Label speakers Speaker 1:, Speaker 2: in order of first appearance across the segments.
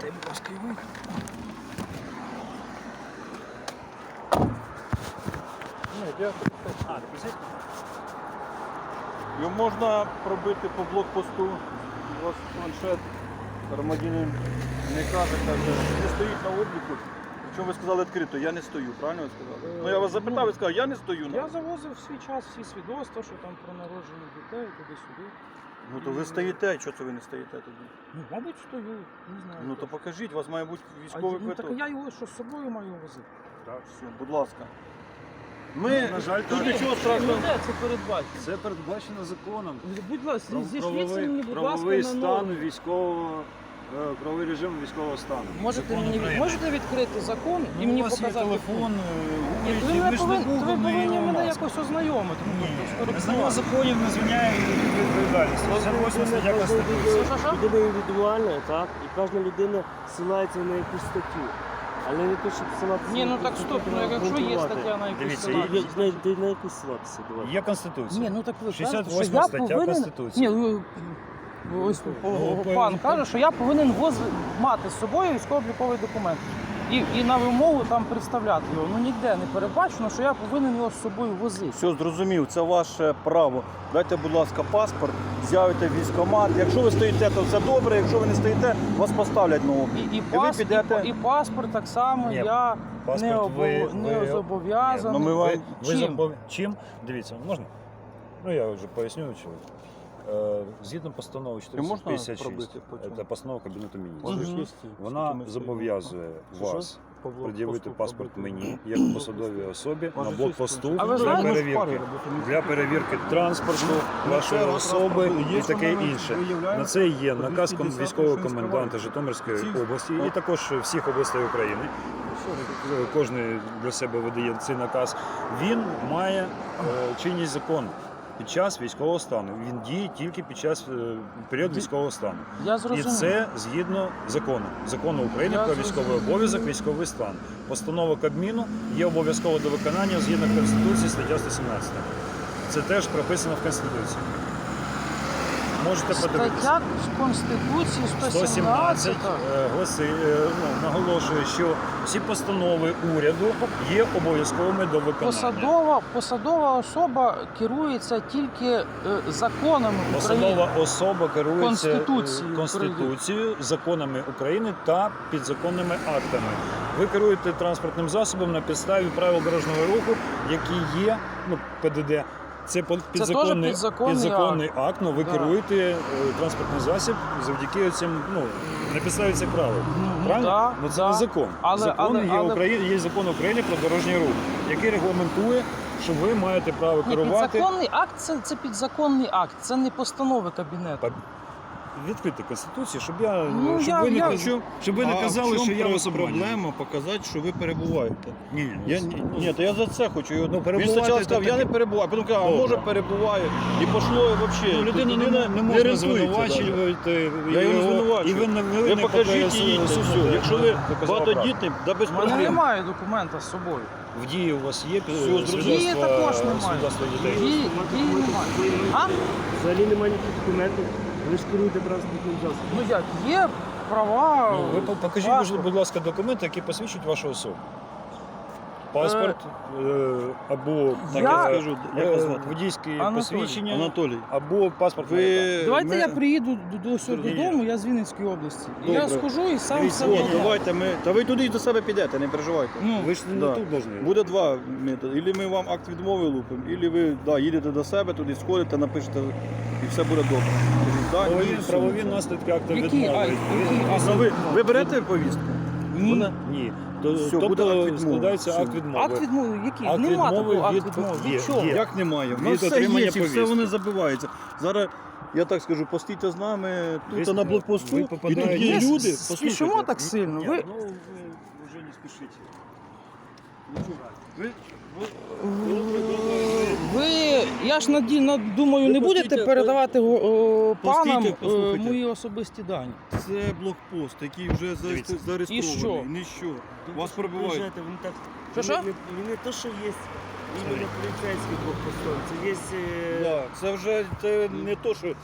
Speaker 1: Дай, будь ласка, його.
Speaker 2: Ні, дякую.
Speaker 3: А, пишіть?
Speaker 2: Його можна пробити по блокпосту. У вас планшет, громадянин не каже, каже, не стоїть на обліку. Якщо ви сказали відкрито, я не стою, правильно ви сказали? Ну я вас запитав, ви сказали, я не стою.
Speaker 1: Я завозив в свій час всі свідоцтва, що там про народження дітей, туди-сюди.
Speaker 2: Ну то ви стоїте, чого це ви не стоїте тоді?
Speaker 1: Ну, мабуть, стою, не знаю.
Speaker 2: Ну то покажіть, у вас має бути військовий
Speaker 1: ну, так я його що з собою маю возити?
Speaker 3: Так.
Speaker 2: Все, будь ласка. Ми
Speaker 3: На жаль,
Speaker 2: тут
Speaker 3: так.
Speaker 2: нічого
Speaker 1: Ну,
Speaker 2: страшного.
Speaker 1: де це передбачено?
Speaker 3: Це передбачено законом.
Speaker 1: Будь ласка,
Speaker 3: Прав-
Speaker 1: зійшліться
Speaker 3: Правовий,
Speaker 1: мені, будь ласка,
Speaker 3: правовий
Speaker 1: на
Speaker 3: стан військового, е, правовий режим військового стану.
Speaker 1: Можете
Speaker 3: Закон
Speaker 1: мені
Speaker 3: України.
Speaker 1: можете відкрити закон і мені
Speaker 3: Ну, у вас є
Speaker 1: показати?
Speaker 3: телефон,
Speaker 1: Ні,
Speaker 3: е,
Speaker 1: ви,
Speaker 3: ви ж не
Speaker 1: повинні, ви
Speaker 3: Google, не
Speaker 1: повинні
Speaker 3: Ілон
Speaker 1: мене
Speaker 3: Маск.
Speaker 1: якось ознайомити. тобто,
Speaker 3: Незнання законів не звільняє від відповідальності. Це 8 стаття Конституції.
Speaker 1: Що-що-що?
Speaker 4: Людина індивідуальна, так? І кожна людина ссилається на якусь статтю. Але не те, щоб ссилатися
Speaker 1: Ні,
Speaker 4: на
Speaker 1: ну
Speaker 4: якусь
Speaker 1: так стоп,
Speaker 4: статтю,
Speaker 1: ну
Speaker 4: треба
Speaker 1: якщо є
Speaker 4: обґрунтувати.
Speaker 1: стаття на якусь
Speaker 3: Дивіться,
Speaker 1: села,
Speaker 4: Ти- ти- на якусь ссилатися, давай.
Speaker 3: Є Конституція.
Speaker 1: Ні, ну так ви кажете, що
Speaker 3: 68
Speaker 1: я
Speaker 3: стаття
Speaker 1: повинен...
Speaker 3: Конституції.
Speaker 1: Ні, ну, ось пан каже, що я повинен воз... мати з собою військово-обліковий документ. І, і на вимогу там представляти його. Ну ніде не передбачено, що я повинен його з собою возити.
Speaker 2: Все зрозумів, це ваше право. Дайте, будь ласка, паспорт, з'явите військкомат. Якщо ви стоїте, то все добре. Якщо ви не стоїте, вас поставлять на облік.
Speaker 1: І, і,
Speaker 2: ви
Speaker 1: пас,
Speaker 2: підете-
Speaker 1: і, і паспорт так само
Speaker 3: Ні,
Speaker 1: я
Speaker 3: паспорт
Speaker 1: не,
Speaker 3: ви-
Speaker 1: не
Speaker 3: ви-
Speaker 1: зобов'язаний.
Speaker 2: Ну, ми вам-
Speaker 3: Ви, ви
Speaker 1: Чим?
Speaker 3: забов- Чим? Дивіться, можна? Ну я вже поясню, е, згідно постанови
Speaker 2: І можна
Speaker 3: 456,
Speaker 2: по цьому?
Speaker 3: це постанова Кабінету міністрів. Вона зобов'язує вас пред'явити паспорт мені як посадовій особі на блокпосту для перевірки. для перевірки транспорту, вашої особи і таке інше. На це є наказ ком- військового коменданта Житомирської області і також всіх областей України. Кожен для себе видає цей наказ. Він має е, чинність закону. Під час військового стану він діє тільки під час е, період військового стану,
Speaker 1: Я
Speaker 3: і це згідно закону, закону України
Speaker 1: Я
Speaker 3: про військовий обов'язок, військовий стан. Постанова Кабміну є обов'язково до виконання згідно Конституції стаття 117. Це теж прописано в Конституції. Можете подивитися.
Speaker 1: Стаття з Конституції 117.
Speaker 3: 117 е, гласи, е, ну, наголошує, що всі постанови уряду є обов'язковими до виконання.
Speaker 1: Посадова, посадова особа керується тільки е, законами України.
Speaker 3: Посадова особа керується е,
Speaker 1: Конституцією
Speaker 3: Конституцією, законами України та підзаконними актами. Ви керуєте транспортним засобом на підставі правил дорожнього руху, які є, ну, ПДД. Це підзаконний,
Speaker 1: підзаконний
Speaker 3: підзаконний акт, але ви
Speaker 1: Да.
Speaker 3: керуєте е, транспортний засіб завдяки цим, ну, на підставі цих правил.
Speaker 1: Ну,
Speaker 3: Правильно?
Speaker 1: да,
Speaker 3: ну це
Speaker 1: да.
Speaker 3: не закон.
Speaker 1: Але-
Speaker 3: закон
Speaker 1: але-
Speaker 3: є,
Speaker 1: але-
Speaker 3: Украї... є закон України про дорожній рух, який регламентує, що ви маєте право
Speaker 1: Ні,
Speaker 3: керувати.
Speaker 1: підзаконний акт це, це підзаконний акт, це не постанови кабінету.
Speaker 3: Відкрити конституцію, щоб я
Speaker 1: Ну,
Speaker 3: щоб
Speaker 1: я-
Speaker 3: ви не
Speaker 1: я-
Speaker 3: казали, щоб ви не казали, що я вас обманюю.
Speaker 2: проблема показати, що ви перебуваєте.
Speaker 3: Ні, ні,
Speaker 2: Я, ні, ні, то я за це хочу. Його-
Speaker 3: Ну,
Speaker 2: Він
Speaker 3: перебувати
Speaker 2: спочатку
Speaker 3: це
Speaker 2: сказав, я
Speaker 3: таке.
Speaker 2: не перебуваю, потім казав, а
Speaker 3: Добре.
Speaker 2: може перебуваю. І пішло взагалі.
Speaker 3: Ну, людину не, не, не можна звинувачувати.
Speaker 2: Я його не звинувачую.
Speaker 3: І ви не ви
Speaker 2: Ви
Speaker 3: не
Speaker 2: покажіть її. Якщо ви
Speaker 3: показали
Speaker 2: багатодітний, да без
Speaker 1: У мене
Speaker 2: проблем.
Speaker 1: немає документа з собою.
Speaker 3: В дії у вас є
Speaker 2: зрозуміло.
Speaker 1: Дії також немає.
Speaker 3: свідоцтва дітей?
Speaker 1: Дії, дії немає. А?
Speaker 4: Взагалі немає ніяких документів. Ви ж керуєте транспортним засобом.
Speaker 1: Ну як, є права.
Speaker 3: Ну, ви по- покажіть,
Speaker 1: паспорт.
Speaker 3: будь ласка, документи, які посвідчують вашу особу. Паспорт е, або
Speaker 1: Я-
Speaker 3: таке,
Speaker 2: Скажу, як
Speaker 3: е,
Speaker 2: вас звати?
Speaker 3: водійське
Speaker 1: Анатолій.
Speaker 3: посвідчення,
Speaker 2: Анатолій.
Speaker 3: або паспорт.
Speaker 2: Ви...
Speaker 1: Давайте
Speaker 2: ми-
Speaker 1: я приїду до, до,
Speaker 3: ні.
Speaker 1: додому, я з Вінницької області. І Я
Speaker 2: Добре.
Speaker 1: схожу і сам
Speaker 2: Дивіться,
Speaker 1: себе.
Speaker 2: от, давайте ми. Та ви туди до себе підете, не переживайте.
Speaker 1: Ну,
Speaker 3: Ви ж не
Speaker 2: Да.
Speaker 3: тут должны.
Speaker 2: Буде два методи. Ілі ми вам акт відмови лупимо, ілі ви да, їдете до себе, туди сходите, напишете і все буде добре. Да, ні,
Speaker 3: Правові,
Speaker 2: все.
Speaker 3: правові наслідки акта
Speaker 1: Які?
Speaker 3: відмови.
Speaker 1: Які? А,
Speaker 2: Ну, ви, ви берете повістку?
Speaker 1: ні.
Speaker 2: Вона-
Speaker 3: Ні. То,
Speaker 2: Все, буде акт
Speaker 3: тобто
Speaker 2: відмови.
Speaker 3: складається
Speaker 2: Все.
Speaker 3: акт відмови.
Speaker 1: Акт відмови, який?
Speaker 3: Акт
Speaker 1: Нема
Speaker 3: відмови
Speaker 1: такого
Speaker 3: від-
Speaker 1: акт відмови.
Speaker 3: є,
Speaker 1: Від чого?
Speaker 3: є.
Speaker 2: Як немає? В нас все
Speaker 3: отримання
Speaker 2: є, і все
Speaker 3: повістки.
Speaker 2: вони забиваються. Зараз, я так скажу, постійте з нами тут
Speaker 3: Ви-
Speaker 2: на блокпосту, і тут
Speaker 3: попадаєте-
Speaker 2: є
Speaker 1: Ми
Speaker 2: люди.
Speaker 1: с- спішимо так сильно. Ви,
Speaker 3: ну ви вже не спішіть.
Speaker 2: Ви,
Speaker 1: ви, я ж наді, над- думаю, не будете передавати о, панам е,
Speaker 2: послухайте.
Speaker 1: мої особисті дані.
Speaker 2: це блокпост, який вже
Speaker 3: Дивіться.
Speaker 2: зареєстрований.
Speaker 1: І що?
Speaker 2: Ніщо. Вас пробивають.
Speaker 4: Він так
Speaker 1: Що, що?
Speaker 4: Він не то, що є іменно поліцейський блокпостом. Це є е,
Speaker 2: Да, це вже це не то, що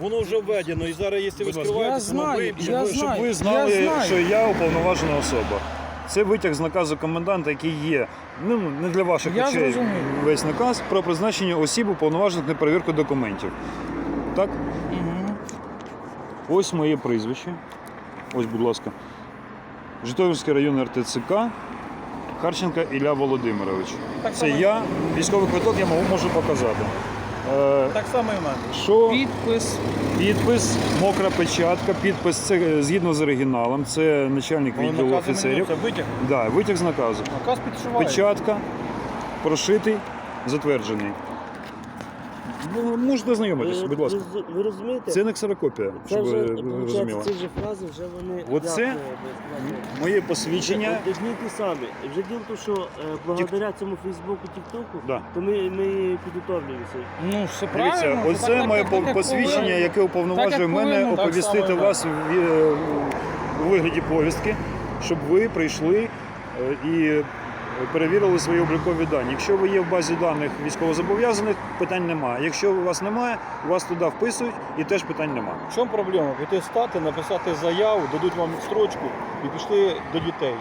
Speaker 2: Воно вже введено, і зараз, якщо ви
Speaker 3: Будь ласка.
Speaker 2: воно
Speaker 1: знаю,
Speaker 2: виб'є.
Speaker 1: я
Speaker 3: Щоб ви-
Speaker 1: знаю,
Speaker 3: Щоб ви
Speaker 1: я
Speaker 3: знали,
Speaker 1: знаю.
Speaker 3: що я уповноважена особа. Це витяг з наказу коменданта, який є. Ну, не для ваших
Speaker 1: Я
Speaker 3: очей
Speaker 1: зрозумів.
Speaker 3: весь наказ про призначення осіб, уповноважених на перевірку документів. Так?
Speaker 1: Мгм.
Speaker 3: Ось моє прізвище. Ось, будь ласка. Житомирський район РТЦК. Харченка Ілля Володимирович.
Speaker 1: Так
Speaker 3: Це я, військовий квиток я можу показати. Е,
Speaker 2: Так само і в мене.
Speaker 3: що
Speaker 1: Підпис.
Speaker 3: підпис, мокра печатка, підпис це е, згідно з оригіналом, це начальник
Speaker 2: Коли
Speaker 3: відділу
Speaker 2: накази
Speaker 3: офіцерів.
Speaker 2: міняються, витяг,
Speaker 3: Да, витяг з наказу.
Speaker 2: наказ підшиває.
Speaker 3: Печатка, прошитий, затверджений. Ну, можете знайомитись, будь ласка.
Speaker 4: Ви, ви розумієте?
Speaker 3: Це не ксерокопія,
Speaker 4: Це
Speaker 3: щоб
Speaker 4: вже,
Speaker 3: ви розуміли.
Speaker 4: ці ж фрази вже вони...
Speaker 3: Оце. Моє посвідчення.
Speaker 4: Одні й ті самі. Вже діло в тому, що е, благодаря цьому Фейсбуку, Тіктоку,
Speaker 3: Да.
Speaker 4: то ми, ми підготовлюємося.
Speaker 1: Ну, все
Speaker 3: Дивіться,
Speaker 1: правильно.
Speaker 3: ось
Speaker 1: так-
Speaker 3: моє
Speaker 1: так, як
Speaker 3: посвідчення,
Speaker 1: повинно.
Speaker 3: яке уповноважує
Speaker 1: Так, як
Speaker 3: мене
Speaker 1: повинно, так
Speaker 3: оповістити
Speaker 2: само
Speaker 3: вас в, е, у вигляді повістки, щоб ви прийшли е, і перевірили свої облікові дані. Якщо ви є в базі даних військовозобов'язаних, питань немає. Якщо у вас немає, вас туди вписують і теж питань немає.
Speaker 2: В чому проблема? Піти стати, написати заяву, дадуть вам строчку і пішли до дітей.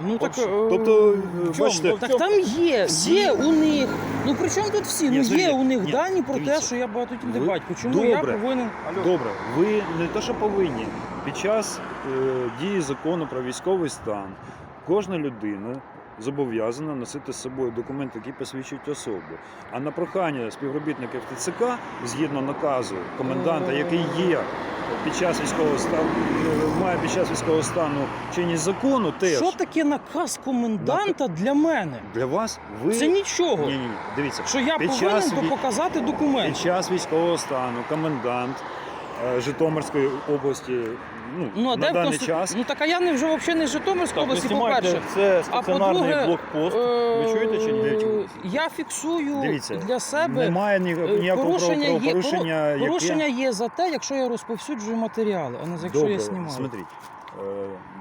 Speaker 1: Ну так,
Speaker 3: Тобто,
Speaker 1: е,
Speaker 3: тобто,
Speaker 2: чому?
Speaker 3: бачите,
Speaker 1: Так там є, є у них. Ну при чому тут всі?
Speaker 3: Ні,
Speaker 1: Ну є у них
Speaker 3: ні,
Speaker 1: дані про те, що я багатодітний
Speaker 3: Ви-
Speaker 1: батько. Чому я повинен?
Speaker 3: Добре, ви не те, що повинні. Під час е, дії закону про військовий стан кожна людина зобов'язана носити з собою документи, які посвідчують особу. А на прохання співробітників ТЦК, згідно наказу коменданта, який є під час військового стану, має під час військового стану чинність закону, теж
Speaker 1: Що таке наказ коменданта для мене?
Speaker 3: для вас ви
Speaker 1: Це нічого.
Speaker 3: ні, ні. Дивіться.
Speaker 1: Що я
Speaker 3: Під
Speaker 1: повинен
Speaker 3: час вій-
Speaker 1: показати
Speaker 3: Під
Speaker 1: документ.
Speaker 3: час військового стану комендант Житомирської області ну,
Speaker 1: Ну а
Speaker 3: на
Speaker 1: де
Speaker 3: даний
Speaker 1: Конститу-
Speaker 3: час
Speaker 1: Ну так а я не вже взагалі не з Житомирської
Speaker 2: Так,
Speaker 1: області,
Speaker 2: знімаєте,
Speaker 1: по-перше.
Speaker 2: це
Speaker 1: А
Speaker 2: стаціонарний
Speaker 1: по-друге,
Speaker 2: блокпост.
Speaker 1: е,
Speaker 2: Ви чуєте чи ні?
Speaker 1: Я фіксую
Speaker 3: Дивіться,
Speaker 1: для себе
Speaker 3: немає ні,
Speaker 1: е,
Speaker 3: ніякого
Speaker 1: порушення є-
Speaker 3: правопорушення, яке...
Speaker 1: порушення є за те, якщо я розповсюджую матеріали, а не за якщо
Speaker 3: Добре,
Speaker 1: я знімаю.
Speaker 3: смотрите, е,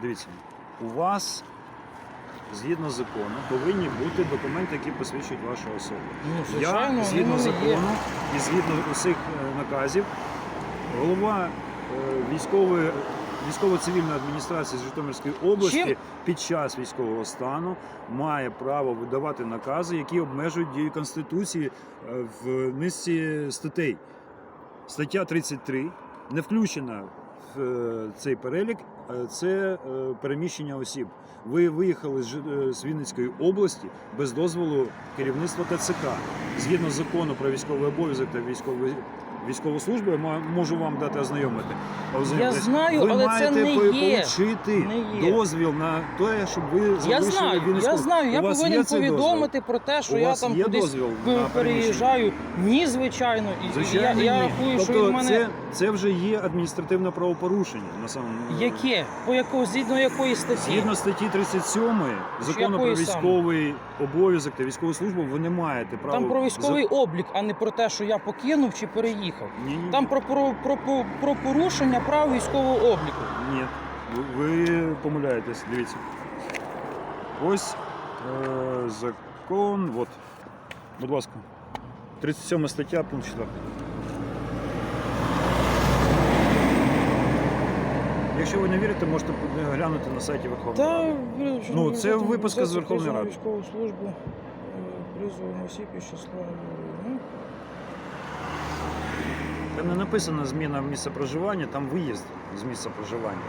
Speaker 3: дивіться, у вас згідно закону повинні бути документи, які посвідчують вашу особу.
Speaker 1: Ну,
Speaker 3: Я
Speaker 1: звичайно, вони в
Speaker 3: згідно
Speaker 1: мене
Speaker 3: закону
Speaker 1: є.
Speaker 3: і згідно усіх е, наказів, голова е, військової військово-цивільної адміністрації з Житомирської області
Speaker 1: Чим-
Speaker 3: під час військового стану має право видавати накази, які обмежують дію конституції е, в низці статей. Стаття 33 не включена в е, цей перелік. Це переміщення осіб. Ви виїхали з з Вінницької області без дозволу керівництва ТЦК. Згідно закону про військовий обов'язок та військовий військову службу, я можу вам дати ознайомити. ознайомитись.
Speaker 1: знаю,
Speaker 3: ви
Speaker 1: але це не є. Не є.
Speaker 3: дозвіл на те, щоб ви
Speaker 1: Я знаю,
Speaker 3: Вінницьку.
Speaker 1: я знаю. Я повинен повідомити про те, що
Speaker 3: У
Speaker 1: я
Speaker 3: вас
Speaker 1: там
Speaker 3: є
Speaker 1: кудись переїжджаю. Ні, звичайно. І
Speaker 3: Звичайно,
Speaker 1: я, я
Speaker 3: ні.
Speaker 1: рахую, що
Speaker 3: тобто
Speaker 1: від мене
Speaker 3: це, це вже є адміністративне правопорушення на самому
Speaker 1: яке? По якого згідно якої статті?
Speaker 3: Згідно статті 37 закону про військовий обов'язок та військову службу, ви не маєте права.
Speaker 1: Там про військовий
Speaker 3: за-
Speaker 1: облік, а не про те, що я покинув чи переїхав.
Speaker 3: Ні, ні,
Speaker 1: Там про, про, про, про, порушення прав військового обліку.
Speaker 3: ні. Ви, помиляєтесь, дивіться. Ось е, закон. От. Будь ласка. 37 стаття, пункт 4. Якщо ви не вірите, можете глянути на сайті Верховної
Speaker 1: Та
Speaker 3: Ради.
Speaker 1: ви-
Speaker 3: Ну, це
Speaker 1: там
Speaker 3: виписка з Верховної Ради.
Speaker 1: Військову службу, е, призову осіб із числа. Ну,
Speaker 3: Там не написано зміна місця проживання, там виїзд з місця проживання.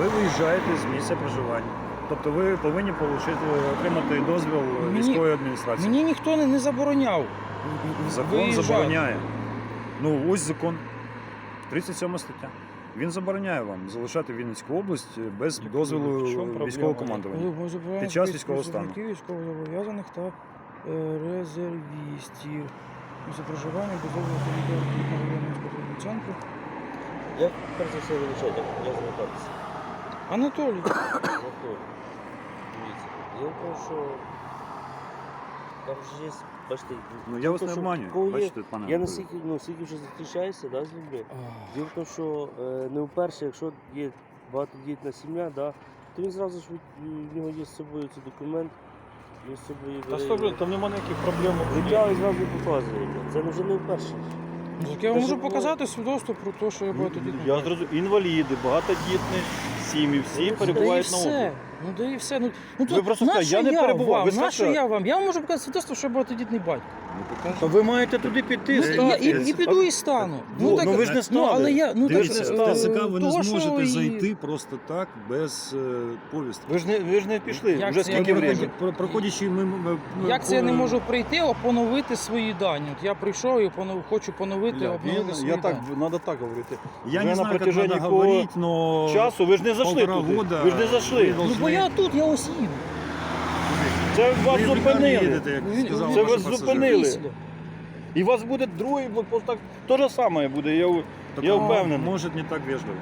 Speaker 3: Ви виїжджаєте з місця проживання. Тобто ви повинні получити, отримати дозвіл
Speaker 1: Мені-
Speaker 3: військової адміністрації.
Speaker 1: Мені ніхто не, не забороняв.
Speaker 3: Закон
Speaker 1: виїжджати.
Speaker 3: забороняє. Ну, ось закон. 37 стаття. Він забороняє вам залишати Вінницьку область без
Speaker 2: Так,
Speaker 3: дозволу
Speaker 2: в чому проблема?
Speaker 3: військового командування.
Speaker 1: Ми забираємо
Speaker 3: Під час військового стану.
Speaker 1: призовників, військовозобов'язаних та е, резервістів. Місце проживання без дозволу комітету воєнного центру.
Speaker 4: Я перш за все вибачайте, я звертатися.
Speaker 1: Анатолій.
Speaker 4: Анатолій, Дивіться, я що там ж є, бачите,
Speaker 3: Ну я вас не обманюю.
Speaker 4: кого є-
Speaker 3: Бачите, пане.
Speaker 4: я наскільки, ну, скільки вже зустрічаюся да, з людьми. Діло в тому, що е, не вперше, якщо є багатодітна сім'я, да, то він зразу ж від- в нього є з собою цей документ, він з собою
Speaker 2: Та що,
Speaker 4: блядь,
Speaker 2: там немає ніяких проблем.
Speaker 4: Витягує і зразу показує. Це вже не вперше.
Speaker 1: Ну, Так я вам можу
Speaker 4: ну,
Speaker 1: показати свідоцтво про те, що я багатодітний.
Speaker 2: Я
Speaker 1: батько.
Speaker 2: зрозумів. Інваліди, багатодітні сім'ї, всі
Speaker 4: Ну,
Speaker 2: перебувають на обліку.
Speaker 1: Ну да і все. Ну, ну
Speaker 2: Ви просто
Speaker 1: нащо
Speaker 2: скажете, я не перебував,
Speaker 1: Вам?
Speaker 2: ви
Speaker 1: Нащо
Speaker 2: скажете.
Speaker 1: я вам? Я вам можу показати свідоцтво, що я багатодітний батько.
Speaker 2: То ви маєте туди піти.
Speaker 1: Ну,
Speaker 2: стати.
Speaker 1: я, і, і піду і стану.
Speaker 2: Ну, ну, ви ж не
Speaker 1: Ну, але я, ну,
Speaker 3: Дивіться, в
Speaker 1: е,
Speaker 3: ви не
Speaker 1: того, що
Speaker 3: зможете
Speaker 1: і-
Speaker 3: зайти просто так без е, повістки.
Speaker 2: Ви ж не, ви ж не пішли.
Speaker 1: Як
Speaker 2: Вже
Speaker 1: це я
Speaker 2: скільки
Speaker 1: не
Speaker 2: времени?
Speaker 3: Про- Проходячи ми, ми, ми
Speaker 1: Як це я не
Speaker 3: по-
Speaker 1: можу прийти, поновити свої дані? От я прийшов і понов... хочу поновити,
Speaker 2: Ілля,
Speaker 1: обновити свої
Speaker 2: я
Speaker 1: дані.
Speaker 2: так, треба так говорити.
Speaker 3: Я
Speaker 2: Ви
Speaker 3: не
Speaker 2: на
Speaker 3: знаю, як
Speaker 2: протяжении
Speaker 3: надо говорить, но
Speaker 2: Часу ви ж не зайшли
Speaker 3: полтора
Speaker 2: туди.
Speaker 3: года
Speaker 2: Ви ж не зайшли.
Speaker 3: ви
Speaker 1: Ну бо я тут, я ось їду.
Speaker 2: Це вас
Speaker 3: Ви
Speaker 2: зупинили.
Speaker 3: їдете, як сказав
Speaker 2: Це
Speaker 3: ваш
Speaker 2: вас
Speaker 3: пасажир.
Speaker 2: зупинили.
Speaker 1: Вісіло.
Speaker 2: І у вас буде другий блокпост. Так, то же саме буде. Я,
Speaker 3: Так
Speaker 2: я впевнений.
Speaker 3: Може не так вежливо.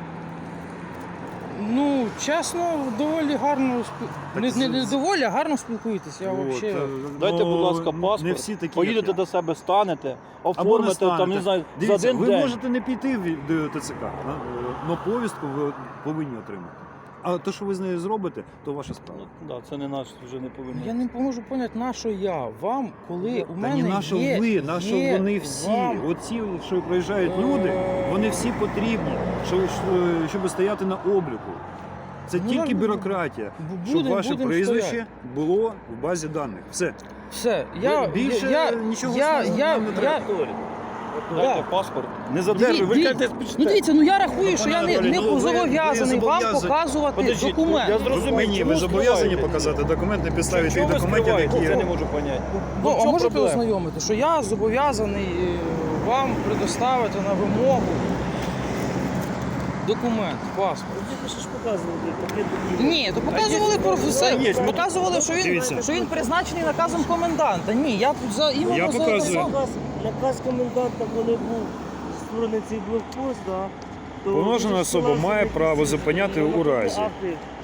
Speaker 1: Ну, чесно, доволі гарно спі- не, не, не доволі, а гарно спілкуєтесь. Я
Speaker 3: От,
Speaker 1: вообще...
Speaker 3: е,
Speaker 2: Дайте,
Speaker 3: ну,
Speaker 2: будь ласка,
Speaker 3: Не всі такі.
Speaker 2: Поїдете
Speaker 3: як я.
Speaker 2: до себе, станете,
Speaker 3: Або не
Speaker 2: оформите, там,
Speaker 3: станете.
Speaker 2: не знаю,
Speaker 3: Дивіться,
Speaker 2: за один
Speaker 3: ви
Speaker 2: день.
Speaker 3: можете не піти в- до ТЦК, але повістку ви повинні отримати. А те, що ви з нею зробите, то ваша справа.
Speaker 2: Ну, да, це не наш, вже не повинен.
Speaker 1: Я не можу поняти, на що я вам, коли у
Speaker 3: Та
Speaker 1: мене
Speaker 3: ні, на що
Speaker 1: є,
Speaker 3: ви, на що
Speaker 1: є
Speaker 3: вони всі.
Speaker 1: вам,
Speaker 3: Оці, що проїжджають люди, вони всі потрібні, щоб, щоб стояти на обліку. Це
Speaker 1: Ну,
Speaker 3: тільки
Speaker 1: ну,
Speaker 3: бюрократія,
Speaker 1: бу-
Speaker 3: щоб
Speaker 1: будем-
Speaker 3: ваше
Speaker 1: будем
Speaker 3: прізвище
Speaker 1: стояти.
Speaker 3: було в базі даних. Все.
Speaker 1: Все, я,
Speaker 3: більше
Speaker 1: я,
Speaker 3: нічого
Speaker 1: я, я,
Speaker 3: не
Speaker 1: я,
Speaker 3: треба.
Speaker 2: Дайте
Speaker 1: Да.
Speaker 2: паспорт. Не задержуй, ви
Speaker 1: дві-
Speaker 2: кажете,
Speaker 1: Ну дивіться, ну я рахую, що я не,
Speaker 3: Пане Анатолій, ну, ви-
Speaker 1: зобов'язаний
Speaker 3: ви
Speaker 1: вам
Speaker 3: зобов'язані.
Speaker 1: показувати
Speaker 2: Подождіть,
Speaker 1: документ.
Speaker 2: я зрозумів.
Speaker 3: Мені
Speaker 2: чому
Speaker 3: ви зобов'язані
Speaker 2: скриваєте?
Speaker 3: показати документ на підставі тих
Speaker 2: Чого ви
Speaker 3: документів,
Speaker 2: скриваєте?
Speaker 3: які
Speaker 2: Я не
Speaker 3: є.
Speaker 2: можу поняти.
Speaker 1: Ну, а можете ознайомити, що я зобов'язаний е, вам предоставити на вимогу документ, паспорт.
Speaker 4: Тільки що ж показували, пакет документів.
Speaker 1: Ні, то показували про все.
Speaker 2: є, ми-
Speaker 1: Показували, що він,
Speaker 3: Дивіться.
Speaker 1: що він призначений наказом коменданта. Ні, я за іменно
Speaker 3: Я
Speaker 1: за
Speaker 3: показую.
Speaker 1: за-
Speaker 4: Наказ, коменданта, коли був створений цей блокпост, да, то
Speaker 3: Повноважена особа має право зупиняти
Speaker 4: е,
Speaker 3: у разі.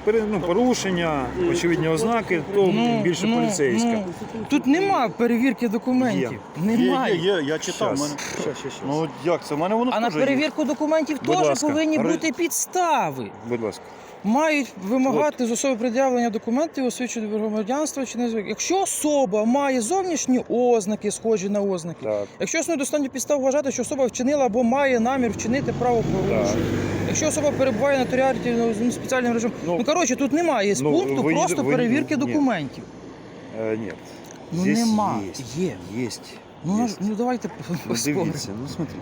Speaker 3: Пере- ну, порушення, очевидні ознаки, то
Speaker 1: Ну,
Speaker 3: більше
Speaker 1: ну,
Speaker 3: поліцейська.
Speaker 1: ну. Тут нема перевірки документів. Немає.
Speaker 2: Є, є, є, я читав.
Speaker 3: Щас.
Speaker 2: Мене...
Speaker 3: Щас, щас, щас.
Speaker 2: Ну як це? У мене воно
Speaker 1: А на
Speaker 2: теж є.
Speaker 1: перевірку документів
Speaker 3: Будь
Speaker 1: теж
Speaker 3: ласка.
Speaker 1: повинні
Speaker 2: Ри-
Speaker 1: бути підстави.
Speaker 3: Будь ласка.
Speaker 1: Мають вимагати з особи пред'явлення документів, освідчення громадянства чи не Якщо особа має зовнішні ознаки, схожі на ознаки,
Speaker 3: Так.
Speaker 1: якщо існує достатньо підстав вважати, що особа вчинила або має намір вчинити правопорушення,
Speaker 3: Так.
Speaker 1: якщо особа перебуває на території ну, спеціальним режимом, ну,
Speaker 3: Ну,
Speaker 1: коротше, тут немає з
Speaker 3: ну,
Speaker 1: пункту
Speaker 3: ви-
Speaker 1: просто
Speaker 3: ви-
Speaker 1: перевірки
Speaker 3: ні.
Speaker 1: документів.
Speaker 3: Э, нет.
Speaker 1: Ну,
Speaker 3: Здесь
Speaker 1: нема.
Speaker 3: Есть.
Speaker 1: Є.
Speaker 3: Есть.
Speaker 1: Ну,
Speaker 3: есть.
Speaker 1: ну давайте
Speaker 3: Ну,
Speaker 1: поспоримо.
Speaker 3: дивіться, ну смотрите.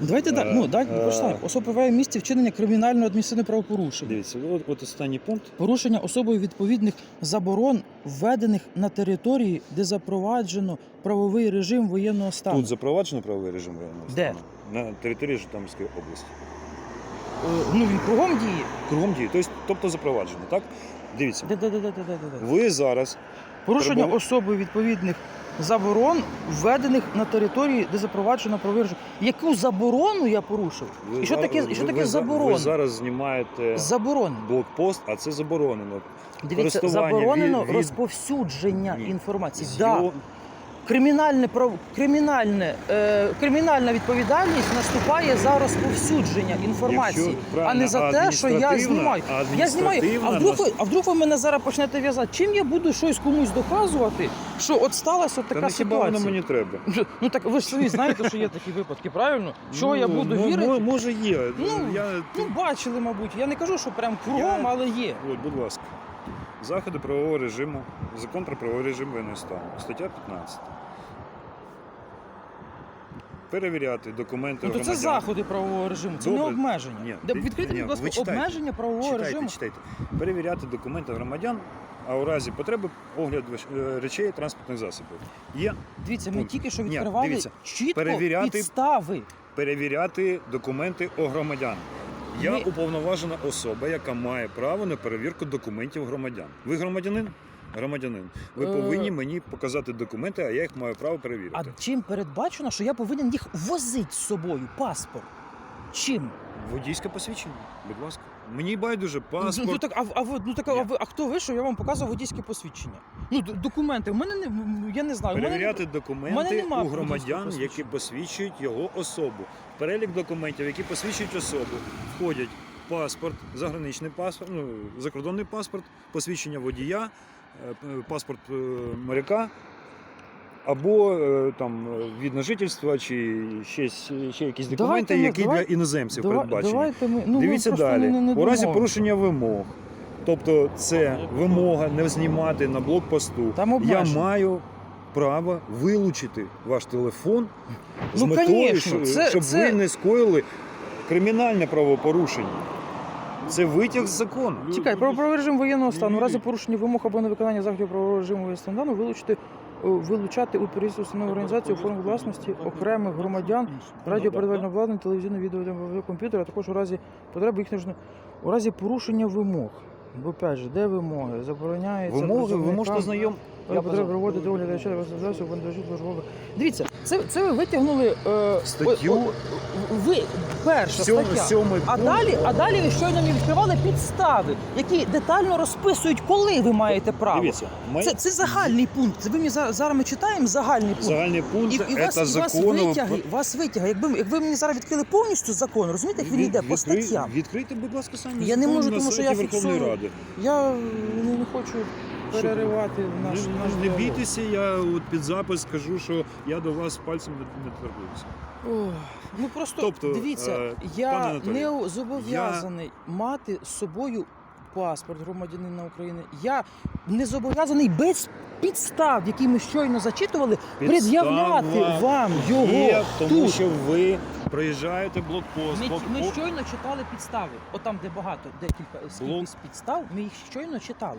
Speaker 1: Давайте.
Speaker 3: Е,
Speaker 1: Ну, дайте
Speaker 3: е.
Speaker 1: почитаємо. Особа перебуває в місці вчинення кримінального адміністративного правопорушення.
Speaker 3: Дивіться, от, от останній пункт.
Speaker 1: Порушення особою відповідних заборон, введених на території, де запроваджено правовий режим воєнного стану.
Speaker 3: Тут запроваджено правовий режим воєнного
Speaker 1: Де?
Speaker 3: стану. На території Житомирської області.
Speaker 1: Е, Ну він кругом діє.
Speaker 3: Кругом дії, тобто, тобто запроваджено, так? Дивіться,
Speaker 1: Де, де, де, де, де, де, де.
Speaker 3: ви зараз
Speaker 1: Порушення
Speaker 3: Перебув-
Speaker 1: особою відповідних заборон, введених на території, де запроваджено правовий. Яку заборону я порушив?
Speaker 3: ви
Speaker 1: І що
Speaker 3: за-
Speaker 1: таке, і
Speaker 3: ви-
Speaker 1: що
Speaker 3: ви
Speaker 1: таке
Speaker 3: за-
Speaker 1: заборона?
Speaker 3: Ви зараз знімаєте
Speaker 1: Заборонено.
Speaker 3: блокпост, а це заборонено.
Speaker 1: Дивіться,
Speaker 3: користування
Speaker 1: заборонено
Speaker 3: від-
Speaker 1: розповсюдження
Speaker 3: Ні.
Speaker 1: інформації. Да. Кримінальне кримінальне, е... кримінальна відповідальність наступає за розповсюдження інформації,
Speaker 3: Якщо
Speaker 1: а не за те, що я знімаю. Я знімаю. А вдруг, ви,
Speaker 3: нас-
Speaker 1: а вдруг ви мене зараз почнете в'язати? Чим я буду щось комусь доказувати, що от сталася от
Speaker 3: Та
Speaker 1: така
Speaker 3: не хіба воно
Speaker 1: ситуація?
Speaker 3: мені треба?
Speaker 1: Ну так ви ж самі знаєте, що є такі випадки, правильно? Що я буду
Speaker 3: мо-
Speaker 1: вірити?
Speaker 3: Може є.
Speaker 1: Ну,
Speaker 3: я...
Speaker 1: Ну, бачили, мабуть. Я не кажу, що прям кругом,
Speaker 3: Я-
Speaker 1: але є.
Speaker 3: От, будь ласка. Заходи правового режиму, закон про правовий режим воєнного стану, стаття 15. Перевіряти документи
Speaker 1: Ну то це
Speaker 3: громадян.
Speaker 1: заходи правового режиму, це не
Speaker 3: Добре.
Speaker 1: обмеження.
Speaker 3: Ні,
Speaker 1: Де відкрити,
Speaker 3: ні,
Speaker 1: будь ласка,
Speaker 3: ви читайте.
Speaker 1: обмеження правового
Speaker 3: Читайте,
Speaker 1: режиму.
Speaker 3: читайте. Перевіряти документи громадян, а у разі потреби огляд е, речей транспортних засобів. Є
Speaker 1: Дивіться, ми
Speaker 3: Пункт.
Speaker 1: тільки що
Speaker 3: Ні,
Speaker 1: відкривали
Speaker 3: дивіться,
Speaker 1: чітко
Speaker 3: перевіряти-
Speaker 1: підстави.
Speaker 3: перевіряти документи у громадян. Я
Speaker 1: Ми-
Speaker 3: уповноважена особа, яка має право на перевірку документів громадян. Ви громадянин? Громадянин. Ви
Speaker 1: Е.
Speaker 3: повинні мені показати документи, а я їх маю право перевірити.
Speaker 1: А чим передбачено, що я повинен їх возити з собою? Паспорт. Чим?
Speaker 3: Водійське посвідчення, будь ласка. Мені байдуже паспорт.
Speaker 1: Ну, так, а, а, ви- ну, так, а,
Speaker 3: Ні.
Speaker 1: ви, а хто ви, що я вам показував водійське посвідчення? Ну, д- документи. У мене не м, я не знаю. у мене не-
Speaker 3: Перевіряти
Speaker 1: мене
Speaker 3: документи
Speaker 1: нема
Speaker 3: у
Speaker 1: водійського
Speaker 3: громадян,
Speaker 1: посвідчення.
Speaker 3: які посвідчують його особу. Перелік документів, які посвідчують особу, входять паспорт, заграничний паспорт, ну, закордонний паспорт, посвідчення водія, паспорт е, моряка або е, там е, від на жительства, чи ще, ще якісь документи,
Speaker 1: Давайте ми-
Speaker 3: які
Speaker 1: давай-
Speaker 3: для іноземців
Speaker 1: Давай-
Speaker 3: передбачені.
Speaker 1: Давайте ми ну,
Speaker 3: Дивіться
Speaker 1: просто
Speaker 3: далі.
Speaker 1: Не, не
Speaker 3: У разі порушення вимог. Тобто це вимога не знімати на блокпосту.
Speaker 1: Там
Speaker 3: Я маю право вилучити ваш телефон з
Speaker 1: Ну,
Speaker 3: метою,
Speaker 1: конечно,
Speaker 3: що-
Speaker 1: це-
Speaker 3: щоб
Speaker 1: це-
Speaker 3: ви не скоїли кримінальне правопорушення. Це витяг з закону.
Speaker 1: Чекай, про, про режим воєнного стану. У разі порушення вимог або невиконання заходів правового режиму воєнного стану вилучити, е, вилучати у переїзд установи організації у формі власності окремих громадян, радіопередавальне обладнання, телевізійне відео комп'ютера, а також у разі потреби їх нужно у разі порушення вимог. Бо опять же, де вимоги? Забороняється
Speaker 3: Вимоги, ви
Speaker 1: працівникам-
Speaker 3: можете знайом.
Speaker 1: Я потрібно проводити огляд речей розглядаюся вантажів службових. Дивіться, це, це ви витягнули е,
Speaker 3: Статтю.
Speaker 1: о- о- ви перша
Speaker 3: Сьом-
Speaker 1: стаття.
Speaker 3: сьомий
Speaker 1: А
Speaker 3: пункт.
Speaker 1: далі, а далі ви щойно мені відкривали підстави, які детально розписують, коли ви маєте право.
Speaker 3: Дивіться, ми...
Speaker 1: Це, це загальний пункт. Ви мені зараз, зараз ми читаємо загальний пункт.
Speaker 3: загальний пункт
Speaker 1: І, і вас,
Speaker 3: це
Speaker 1: і вас
Speaker 3: закону.
Speaker 1: витягли, вас витягли. Якби, якби ви мені зараз відкрили повністю закон, розумієте, як він йде по статтям.
Speaker 3: Відкрийте, будь ласка, самі
Speaker 1: Я не
Speaker 3: закон
Speaker 1: можу,
Speaker 3: на
Speaker 1: тому що
Speaker 3: сайті
Speaker 1: я
Speaker 3: Верховної
Speaker 1: фіксую.
Speaker 3: Ради.
Speaker 1: Я не, не хочу? Переривати наш,
Speaker 3: Ви ж-
Speaker 1: наш
Speaker 3: не бійтеся, я от під запис скажу, що я до вас пальцем не, не торгуюся.
Speaker 1: Ох, Ну просто
Speaker 3: Тобто,
Speaker 1: дивіться,
Speaker 3: е,
Speaker 1: я не зобов'язаний мати з собою паспорт громадянина України. Я не зобов'язаний без підстав, які ми щойно зачитували, пред'являти вам його
Speaker 3: Є, тому
Speaker 1: тут.
Speaker 3: що ви проїжджаєте блокпост.
Speaker 1: Ми,
Speaker 3: блокпост-
Speaker 1: ми щойно читали підстави. От там, де багато, декілька скільки
Speaker 3: Блок.
Speaker 1: підстав, ми їх щойно читали.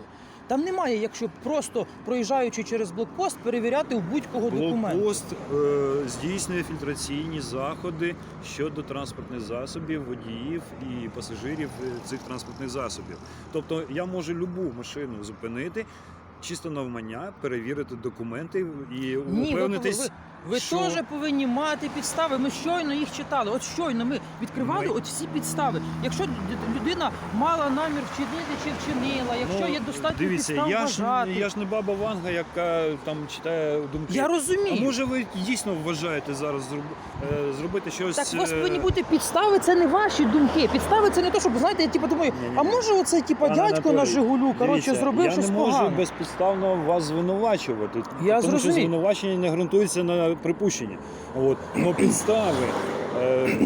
Speaker 1: Там немає, якщо просто проїжджаючи через блокпост, перевіряти у будь-кого документ.
Speaker 3: Блокпост е, здійснює фільтраційні заходи щодо транспортних засобів, водіїв і пасажирів е, цих транспортних засобів. Тобто я можу любу машину зупинити. Чисто навмання перевірити документи і
Speaker 1: Ні, ви,
Speaker 3: упевнитись.
Speaker 1: ви, ви
Speaker 3: що-
Speaker 1: теж повинні мати підстави. Ми щойно їх читали. От щойно ми відкривали
Speaker 3: Ми-
Speaker 1: от всі підстави. Якщо лю- людина мала намір вчинити чи вчинила, якщо
Speaker 3: Ну,
Speaker 1: є достатньо
Speaker 3: Дивіться,
Speaker 1: підстав
Speaker 3: я ж,
Speaker 1: вважати.
Speaker 3: я ж не баба Ванга, яка там читає думки.
Speaker 1: Я
Speaker 3: А
Speaker 1: розумію.
Speaker 3: може ви дійсно вважаєте зараз зроб- е, зробити щось.
Speaker 1: Так у вас
Speaker 3: е,
Speaker 1: повинні бути підстави, це не ваші думки. Підстави це не то, щоб знаєте, я типу думаю,
Speaker 3: Ні-ні-ні.
Speaker 1: а може оцей типу
Speaker 3: Пане
Speaker 1: дядько на
Speaker 3: Анатолій,
Speaker 1: Жигулю, коротше,
Speaker 3: Дивіться,
Speaker 1: зробив
Speaker 3: я
Speaker 1: щось
Speaker 3: не можу
Speaker 1: погане.
Speaker 3: Безпідставно вас звинувачувати.
Speaker 1: Я
Speaker 3: тому
Speaker 1: зрозумів.
Speaker 3: що звинувачення не ґрунтується на припущенні. От. Но підстави,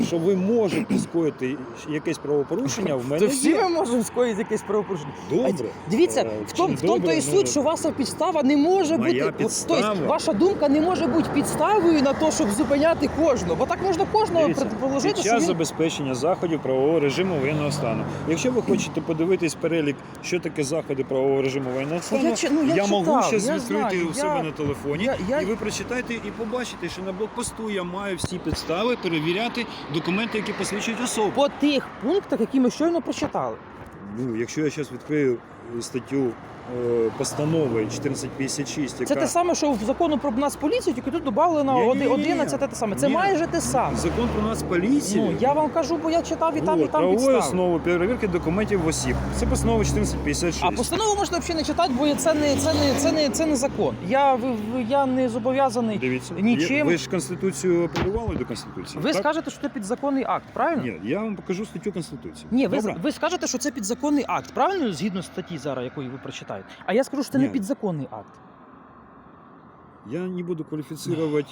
Speaker 3: що ви можете скоїти якесь правопорушення, в мене
Speaker 1: То всі
Speaker 3: є.
Speaker 1: ми можемо скоїти якесь правопорушення.
Speaker 3: Добре.
Speaker 1: Дивіться,
Speaker 3: Е,
Speaker 1: в тому, в тому то і
Speaker 3: ну,
Speaker 1: суть, що ваша підстава не може
Speaker 3: Моя
Speaker 1: бути.
Speaker 3: підстава?
Speaker 1: Тобто, ваша думка не може бути підставою на те, щоб зупиняти кожного. Бо так можна кожного предположити,
Speaker 3: під час
Speaker 1: він...
Speaker 3: забезпечення заходів правового режиму воєнного стану. Якщо ви хочете подивитись перелік, що таке заходи правового режиму воєнного стану,
Speaker 1: я ну, я
Speaker 3: можу
Speaker 1: читав,
Speaker 3: зараз відкрити у себе
Speaker 1: я-
Speaker 3: на телефоні,
Speaker 1: я- я-
Speaker 3: і ви прочитаєте і побачите, що на блокпосту я маю всі підстави перевіряти документи, які посвідчують особу.
Speaker 1: по тих пунктах, які ми щойно прочитали.
Speaker 3: Ну, якщо я зараз відкрию статтю постанови 1456, яка
Speaker 1: Це те саме, що в закону про нас поліцію, тільки тут додавлено
Speaker 3: Ні-ні-ні.
Speaker 1: 11 те саме. Це
Speaker 3: Ні.
Speaker 1: майже те саме.
Speaker 3: закон про нас поліцію.
Speaker 1: Ну, я вам кажу, бо я читав і там, і там
Speaker 3: правовою
Speaker 1: підстави.
Speaker 3: основою перевірки документів осіб. Це постанова 1456.
Speaker 1: А постанову можна взагалі не читати, бо це не, це не, це не, це не закон. Я, ви- ви- я не зобов'язаний.
Speaker 3: Дивіться,
Speaker 1: Нічим.
Speaker 3: Ви ж конституцію апелювали до конституції.
Speaker 1: Ви
Speaker 3: так?
Speaker 1: скажете, що це підзаконний акт, правильно?
Speaker 3: Ні, я вам покажу статтю конституції.
Speaker 1: Ні, ви,
Speaker 3: Добре?
Speaker 1: ви скажете, що це підзаконний акт, правильно? Згідно статті зараз, якої ви прочитаєте. А я скажу, що це не
Speaker 3: Ні.
Speaker 1: підзаконний акт.
Speaker 3: Я не буду кваліфіцувати.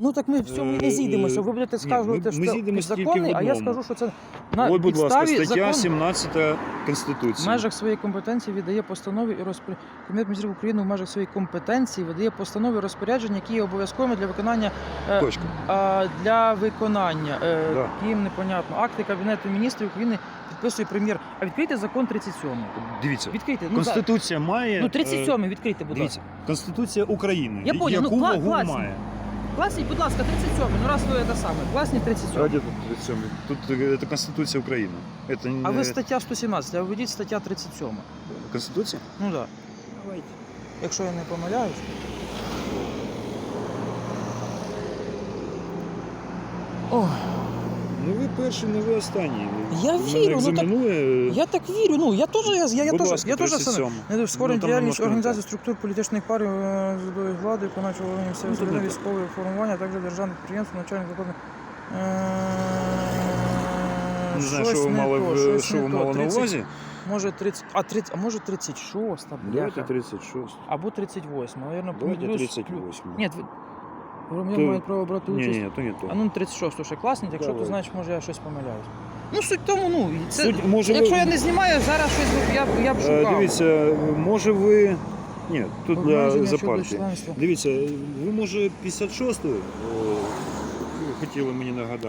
Speaker 1: Ну так ми в цьому і не
Speaker 3: Е,
Speaker 1: зійдемося. Ви будете
Speaker 3: ми-
Speaker 1: що це підзаконний, а я скажу, що це на
Speaker 3: От, будь ласка,
Speaker 1: підставі
Speaker 3: стаття
Speaker 1: закону.
Speaker 3: 17
Speaker 1: В
Speaker 3: Конституції.
Speaker 1: межах своєї компетенції віддає постанови і розпорядження. Кабінет міністрів України в межах своєї компетенції видає постанови і розпорядження, які є обов'язковими для виконання е,
Speaker 3: Точка.
Speaker 1: а, для виконання. Е,
Speaker 3: Да.
Speaker 1: Ким непонятно. Акти Кабінету міністрів України підписує прем'єр. А відкрийте закон 37.
Speaker 3: Дивіться,
Speaker 1: Відкрийте. Ну,
Speaker 3: Конституція має.
Speaker 1: да. ну
Speaker 3: е,
Speaker 1: 37 відкрийте, будь
Speaker 3: Дивіться,
Speaker 1: ласка.
Speaker 3: Конституція України.
Speaker 1: Я поняв, ну,
Speaker 3: яку
Speaker 1: кла-
Speaker 3: вагу
Speaker 1: класно.
Speaker 3: має?
Speaker 1: Класніть, будь ласка, 37. Ну раз ви це саме. Класніть 37.
Speaker 3: Раді тут 37. Тут е, це Конституція України. Это не
Speaker 1: А ви стаття 117, а введіть стаття 37.
Speaker 3: Конституція?
Speaker 1: Ну так. Да.
Speaker 3: Давайте.
Speaker 1: Якщо я не помиляюсь. Ой.
Speaker 3: Ну ви перший, не ви останній.
Speaker 1: Я
Speaker 3: Мене
Speaker 1: вірю, ну так-
Speaker 3: екзаменує.
Speaker 1: Я так вірю. Ну я теж я, я, я
Speaker 3: Будь
Speaker 1: теж
Speaker 3: ласка,
Speaker 1: я теж
Speaker 3: 37.
Speaker 1: Не створення
Speaker 3: Ну, там
Speaker 1: діяльність організації структур політичних пар е, судової влади, виконавчого органів
Speaker 3: Ну,
Speaker 1: місцевого
Speaker 3: тут не так.
Speaker 1: військового формування, а також державних підприємств, навчальних закладів. Е,
Speaker 3: не знаю,
Speaker 1: щось
Speaker 3: що ви
Speaker 1: не
Speaker 3: мали,
Speaker 1: то,
Speaker 3: в-
Speaker 1: щось
Speaker 3: що
Speaker 1: не
Speaker 3: ви
Speaker 1: то.
Speaker 3: мали на
Speaker 1: 30
Speaker 3: увазі.
Speaker 1: Може 30, а 30, а може 36,
Speaker 3: Давайте
Speaker 1: бляха.
Speaker 3: 36.
Speaker 1: Або 38, наверное,
Speaker 3: Давайте
Speaker 1: плюс-
Speaker 3: 38.
Speaker 1: Ні, громадян
Speaker 3: То-
Speaker 1: мають право брати
Speaker 3: Ні,
Speaker 1: участь.
Speaker 3: ні, то не то.
Speaker 1: А ну 36 ще класний, якщо
Speaker 3: Давай.
Speaker 1: то значить, може я щось помиляюсь. Ну суть в тому, ну, і це,
Speaker 3: Суть, може,
Speaker 1: якщо
Speaker 3: ви,
Speaker 1: я не знімаю, зараз щось би- я, б- я б
Speaker 3: Е,
Speaker 1: шукав.
Speaker 3: Дивіться, може ви. Ні, тут для
Speaker 1: Обмеження щодо членства.
Speaker 3: Дивіться, ви може 56-ю е, хотіли мені нагадати.